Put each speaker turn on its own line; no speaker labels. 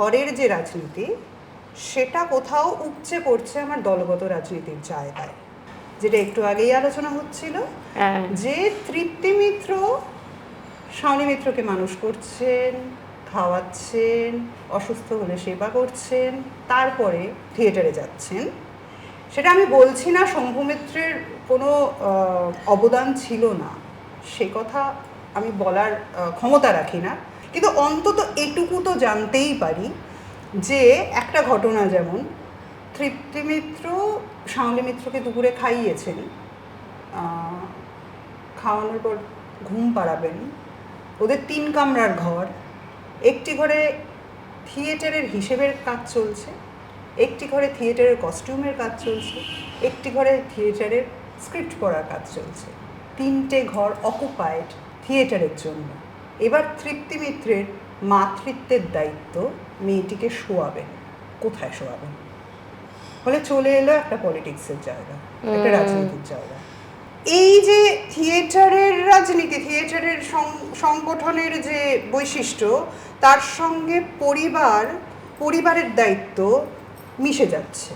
ঘরের যে রাজনীতি সেটা কোথাও উপচে পড়ছে আমার দলগত রাজনীতির জায়গায়। যেটা একটু আগেই আলোচনা হচ্ছিল
হ্যাঁ।
যে তৃপ্তি মিত্র শাওনি মিত্রকে মানুষ করছেন খাওয়াচ্ছেন অসুস্থ হলে সেবা করছেন তারপরে থিয়েটারে যাচ্ছেন। সেটা আমি বলছি না শম্ভু মিত্রের কোনো অবদান ছিল না। সে কথা আমি বলার ক্ষমতা রাখি না। কিন্তু অন্তত এটুকু তো জানতেই পারি যে একটা ঘটনা যেমন, তৃপ্তি মিত্র মিত্রকে দুপুরে খাইয়েছেন খাওয়ানোর পর ঘুম পাড়াবেন, ওদের তিন কামরার ঘর, একটি ঘরে থিয়েটারের হিসেবের কাজ চলছে, একটি ঘরে থিয়েটারের কস্টিউমের কাজ চলছে, একটি ঘরে থিয়েটারের স্ক্রিপ্ট পড়ার কাজ চলছে, তিনটে ঘর অকুপাইড থিয়েটারের জন্য। এবার তৃপ্তি মিত্রের মাতৃত্বের দায়িত্ব মেয়েটিকে শোয়াবেন। কোথায় শোয়াবেন? ফলে চলে এলো একটা পলিটিক্সের জায়গা একটা রাজনীতির জায়গা। এই যে থিয়েটারের রাজনীতি থিয়েটারের সং- সংগঠনের যে বৈশিষ্ট্য তার সঙ্গে পরিবার পরিবারের দায়িত্ব মিশে যাচ্ছে।